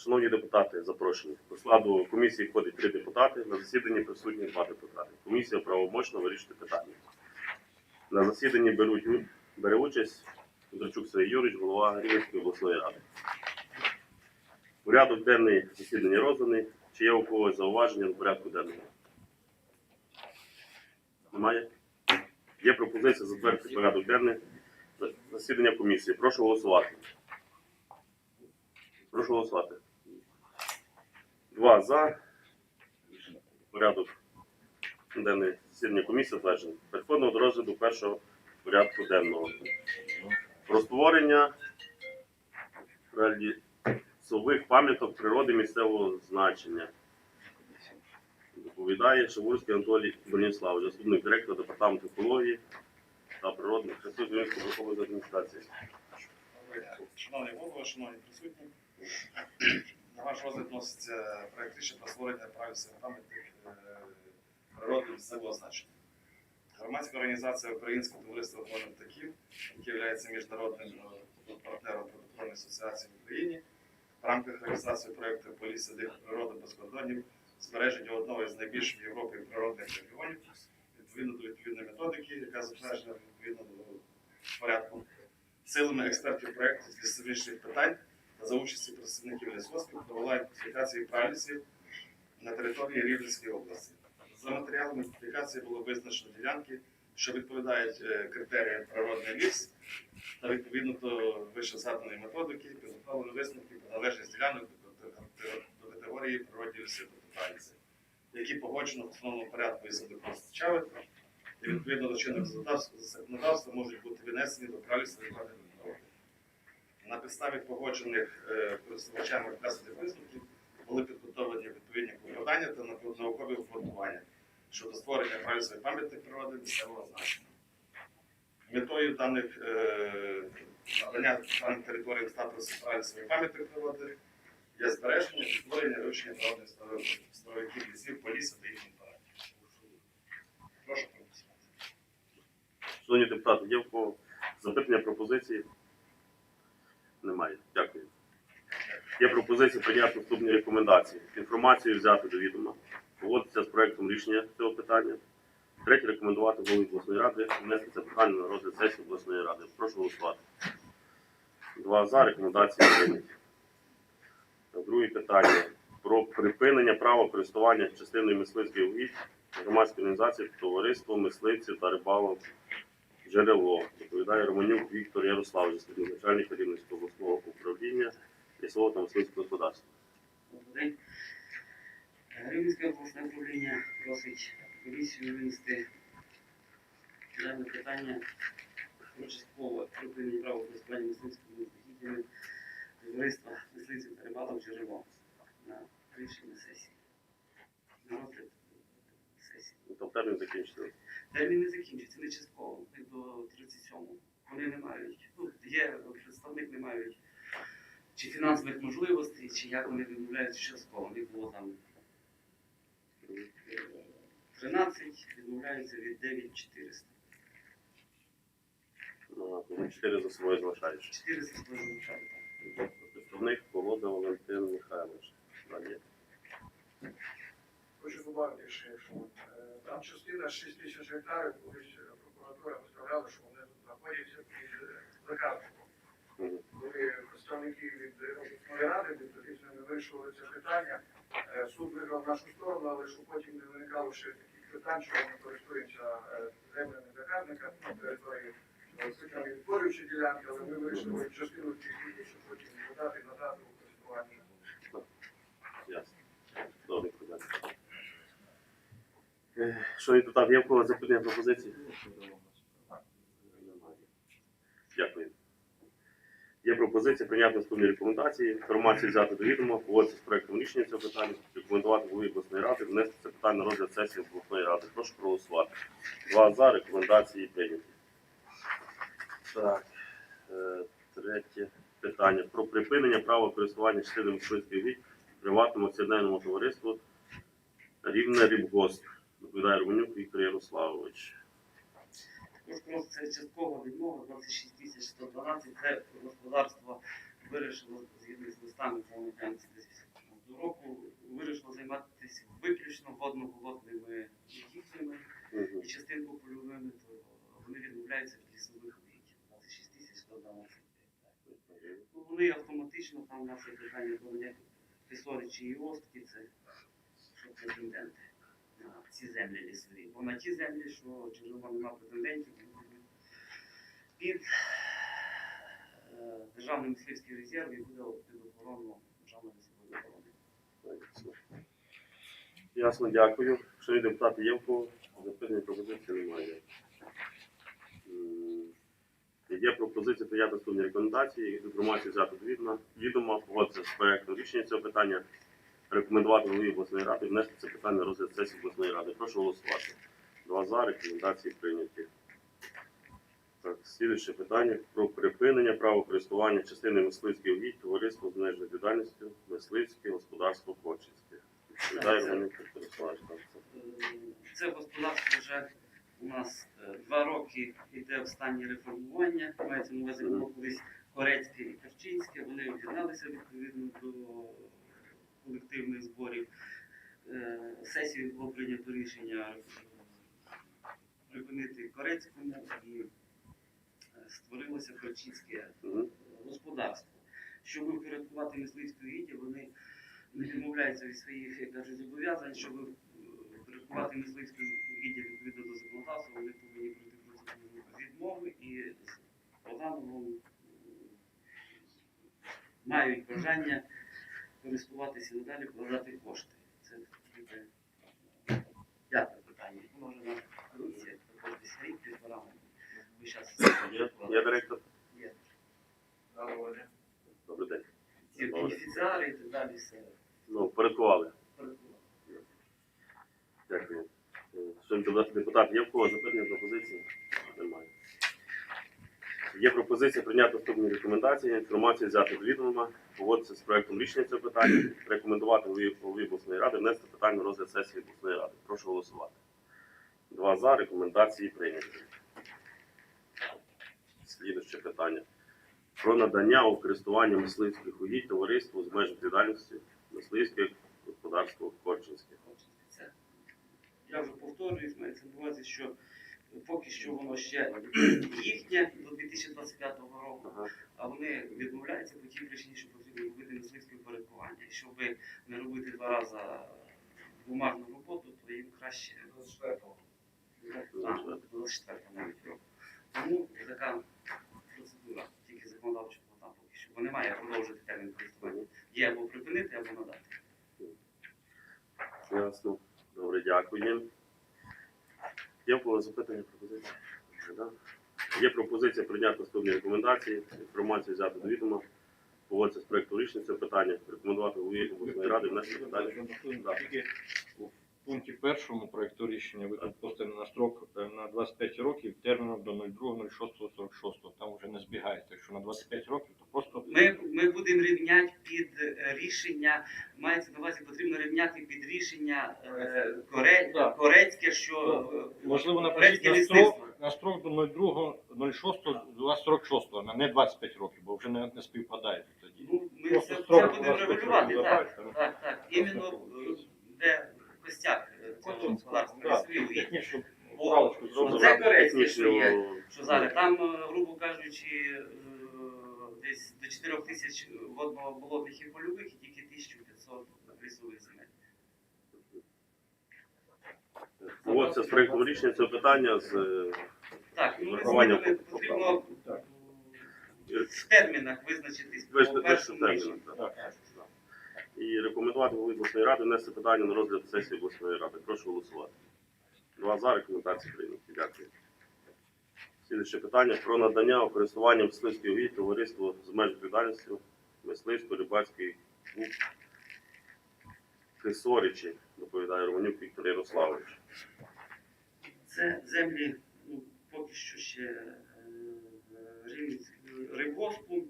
Шановні депутати, запрошені. До складу комісії входить три депутати. На засіданні присутні два депутати. Комісія правомочно вирішити питання. На засіданні беруть бере участь Кудрачук Сергій Юрійович, голова Рівненської обласної ради. Порядок денний засідання розданий. Чи є у когось зауваження до порядку денного? Немає? Є пропозиція затвердити порядок денний засідання комісії. Прошу голосувати. Прошу голосувати. Два за. Порядок денний засідання комісії затверджений. Переходимо до розгляду першого порядку денного. Про створення пам'яток природи місцевого значення. Доповідає Шавурський Анатолій Броніславович, заступник директора департаменту екології та природних ресурсів Вінницької обласної адміністрації. Шановний голово, шановні присутні, на ваш розгляд вноситься проект рішення про створення правильних пам'ятник е, природи місцевого значення. Громадська організація Українське товариство охорони птахів, яке є міжнародним е, партнером протокольної асоціації в Україні, в рамках реалізації проекту Полісся дикої природи без кордонів, збереження одного із найбільших в Європі природних регіонів, відповідно до відповідної методики, яка затверджена відповідно до порядку силами експертів проєкту з лісовичних питань та за участі представників лісгоспів провела ідентифікацію пралісів на території Рівненської області. За матеріалами ідентифікації було визначено ділянки, що відповідають е, критеріям природний ліс, та відповідно до вище згаданої методики підготовлено висновки про належність ділянок до, категорії природні ліси праліси, які погоджено в основному порядку із водопостачали і відповідно до чинного законодавства- можуть бути віднесені до природи. На підставі погоджених е, користувачами вказаних висновків були підготовлені відповідні покладання та наукові обґрунтування щодо створення пралісної пам'ятки природи місцевого значення. Метою даних е, надання даним територіям статусу пралісної пам'ятки природи є збереження і створення вивчення природних старовиків лісів, полісся та їхніх парадів. Прошу проголосувати. Шановні депутати, є в кого запитання, пропозиції? Немає. Дякую. Є пропозиція прийняти наступні рекомендації. Інформацію взяти до відома. Погодитися з проектом рішення цього питання. Третє рекомендувати голові обласної ради внести це питання на розгляд сесії обласної ради. Прошу голосувати. Два за рекомендації прийняті. Друге питання про припинення права користування частиною мисливських угідь громадської організації товариство мисливців та рибалок джерело. Доповідає Романюк Віктор Ярославович, заступник начальника Рівненського обласного управління лісового та мисливського господарства. Добрий день. Рівненське обласне управління просить комісію винести дане питання про часткове припинення права користування мисливськими угіддями товариства мисливців та рибалок джерело на рішення сесії. На розгляд Там термін закінчиться. Термін не закінчиться, не частково, не до 37-го. Вони не мають, ну, є представник, не мають чи фінансових можливостей, чи як вони відмовляються частково. Них було там е, 13, відмовляються від 9400. Ну, а, Чотири за собою залишаєш. 400 залишають. 6 тисяч гектарів, колись прокуратура виставляла, що вони тут знаходяться під е, заказником. Коли представники від обласної ради відповідно не вирішували це питання, е, суд виграв нашу сторону, але що потім не виникало ще таких питань, що ми користуємося е, землями заказника на ну, території, це відтворюючі ділянки, але ми вирішили частину цих Е, Шановні депутати, є в кого запитання пропозиції? Дякую. Є пропозиція прийняти наступні рекомендації, інформацію взяти до відома, погодитися з проектом рішення цього питання, рекомендувати голові обласної ради, внести це питання на розгляд сесії обласної ради. Прошу проголосувати. Два за, рекомендації прийняті. Так, е, третє питання. Про припинення права користування частинами мисливських угідь приватному акціонерному товариству Рівне Рібгосп. Доповідає Віктор Ярославович. Це часткова відмова 26 тисяч 112. Це господарство вирішило згідно з листами замовляння до року, вирішило займатися виключно водно-болотними їхніми і частинку польовими, то вони відмовляються від лісових об'єктів. 26 тисяч 112. Ну, вони автоматично там наше питання до мене Пісоричі і Остки, це що претенденти ці землі лісові. Бо на ті землі, що джерела нема претендентів, під е, державний мисливський резерв і буде під охорону державної лісової охорони. Ясно, дякую. Шановні депутати, є в кого запитання пропозиції немає. Є пропозиція прийняти наступні рекомендації, інформацію взяти до відома, відома, погодитися з проектом рішення цього питання, рекомендувати голові обласної ради, внести це питання розгляд сесії обласної ради. Прошу голосувати. Два за, рекомендації прийняті. Так, слідуюче питання про припинення права користування частини мисливських угідь товариства з обмеженою відповідальністю мисливське господарство Кочинське. Відповідає Романюк Віктор це. Господарство вже у нас е, два роки йде в стані реформування. Мається на увазі було колись Корецьке і Керчинське. Вони об'єдналися відповідно до колективних зборів. Е, Сесією було прийнято рішення е, припинити Корецькому і е, створилося Керчинське господарство. Щоб упорядкувати мисливську угіддя, вони не відмовляються від своїх, як кажуть, зобов'язань, щоб е, упорядкувати мисливську угіддя відповідно до законодавства, вони повинні пройти процедуру відмови і з Богдановим м, мають бажання користуватися надалі, вкладати кошти. Це таке п'яте питання. Може наша комісія десь рік півтора. Ми зараз є директор? є. Добрий день. ці бенефіціари і так далі все. Ну, порядковано. Дякую. Е, Шановні депутати, є в кого запитання пропозиції? Є пропозиція прийняти наступні рекомендації, інформацію взяти до відома, погодитися з проектом рішення цього питання, рекомендувати голові обласної ради внести питання на розгляд сесії обласної ради. Прошу голосувати. Два за, рекомендації прийняті. Слідуюче питання. Про надання у користування мисливських угідь товариству з меж відповідальності мисливське господарство Корчинське. Я вже повторююсь, мається на увазі, що поки що воно ще їхнє до 2025 року, а вони відмовляються по тій причині, що потрібно робити мисливське упорядкування. І щоб не робити два рази бумажну роботу, то їм краще а, до 24 навіть року. Тому така процедура, тільки законодавча там поки що, бо немає продовжити термін користування. Є або припинити, або надати. Ясно. Добре, дякую. Є запитання пропозиції? Є пропозиція прийняти наступні рекомендації, інформацію взяти до відома, погодитися з проєктом рішення цього питання, рекомендувати голові обласної ради внести питання. Тільки в пункті першому проекту рішення ви тут поставили на строк е, на 25 років терміном до 02.06.46. Там вже не збігається. Якщо на 25 років, то просто Ми, ми будемо рівняти під е, рішення, мається на увазі потрібно рівняти під рішення е, коре, Да. корецьке, що е, можливо корецьке напишіть на лісництво. строк, на строк до 02.06.46, а не 25 років, бо вже не, не співпадає тоді. Ну, ми Просто це, строк будемо регулювати, так, добавити, так, так. Іменно е, де костяк е, цього господарства лісові технічну зробили. це корецьке, що є. Що зараз там, е, грубо кажучи, е, десь до 4 тисяч водно-болотних і польових, і тільки 1500 лісових земель. Погодитися з проєктом рішення цього питання з е, Так, ну ми Врахування потрібно Так. в термінах визначитись по вести першому терміном. рішенню. так. І рекомендувати голові обласної ради внести питання на розгляд сесії обласної ради. Прошу голосувати. Два за рекомендації прийняті. Дякую. Слідуюче питання про надання у користування мисливської угідь товариству з меж відповідальністю мисливсько-рибацький клуб Кисоричі, доповідає Романюк Віктор Ярославович. Це землі ну, поки що ще е, рибгоспу.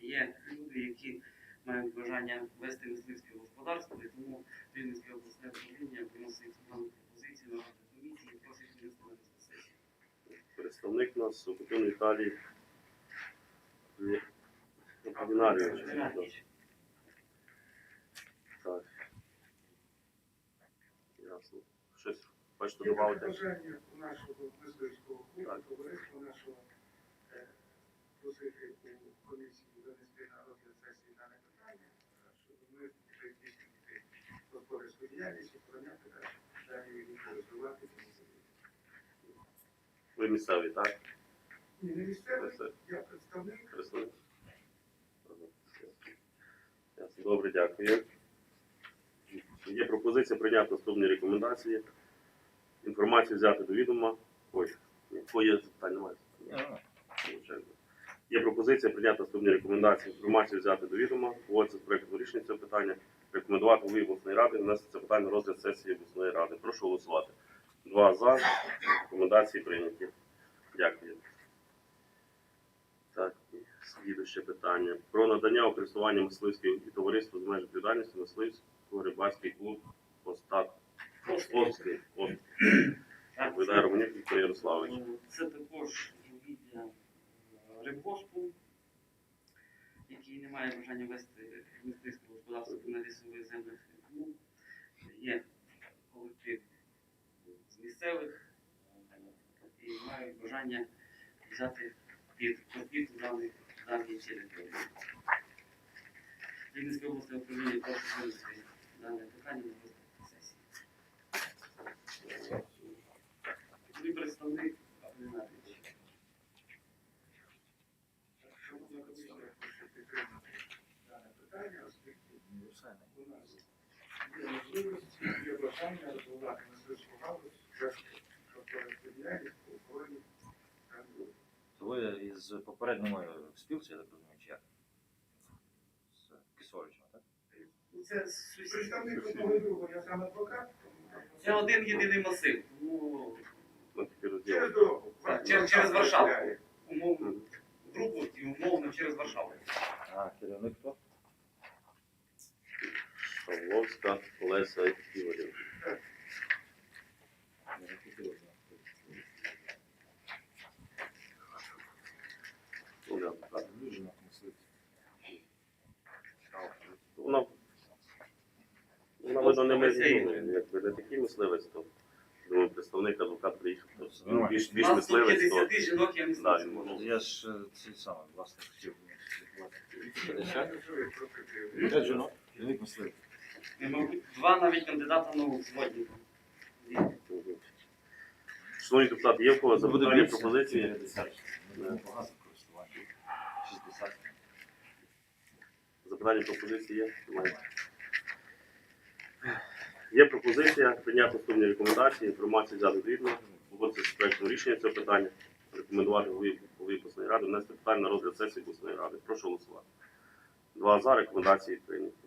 Є люди, які мають бажання вести мисливське господарство, і тому Рівненське обласне управління виносить дану пропозицію на розгляд комісії і просить розгляд сесії. Представник нас Сукотин Віталій. Є. Геннадійович. Геннадійович. Так. Ясно. Щось хочете додати? бажання нашого мисливського клубу, товариства нашого е, просити у комісії винести на розгляд сесії дане питання, е, щоб ми вже здійснити господарську діяльність охороняти далі, розвивати місцеві. Ви місцеві, так? Ні, не Місцеві. я представник. Представник? Добре, дякую. Є пропозиція прийняти наступні рекомендації. Інформацію взяти до відома. Ой, ніякого є немає. Є пропозиція прийняти наступні рекомендації. Інформацію взяти до відома. Погодитися з проєктом рішення цього питання. Рекомендувати голові обласної ради внести це питання на розгляд сесії обласної ради. Прошу голосувати. Два за. Рекомендації прийняті. Дякую. Так, слідуще питання. Про надання у користування мисливського і товариству з меж відповідальності мисливського рибальський клуб Остап. Островський. Ост. Так, Видає Романюк Віктор Ярославович. Е, Це також е, рибгоспу, який не має бажання вести мисливське господарство на лісових землях. Ну, Є колектив з місцевих е, і мають бажання взяти під даних даної території. Рівненське обласне управління прошу винести дане питання на розгляд сесії. Ви представник Геннадійович. Шановна комісія, прошу підтримати дане питання, оскільки у нас є бажання розвивати мисливську галузь, То ви із попередньої спілці, я так розумію, чи як? З Кисовичем, так? Ну, Це. Представник одного і другого, я сам адвокат. Це один єдиний масив. Через дорогу. Так, через- через Варшаву. Умовно Другу і умовно через Варшаву. А керівник хто? Павловська, Олеся Ігорівна. Не захотілося. Ну, да, так. Дуже на мислити. Вона, видно, не ми, ну, якби не такий мисливець, то думаю, представник адвокат приїхав. То, ну, більш, У більш мисливець, то 50 жінок, я не Да, знаю. він може. Я ж е, цей самий, власне, хотів. Що П'ять жінок, мислити. Мабуть, Два навіть кандидата на сьогодні. Шановні депутати, є в кого запитання, пропозиції? Багато користування. 60. Запитання пропозиції є? Немає. Є пропозиція прийняти основні рекомендації, інформацію взяти згідно, погодитися з проєктом рішення цього питання, рекомендувати голові обласної ради, внести питання на розгляд сесії обласної ради. Прошу голосувати. Два за, рекомендації прийняті.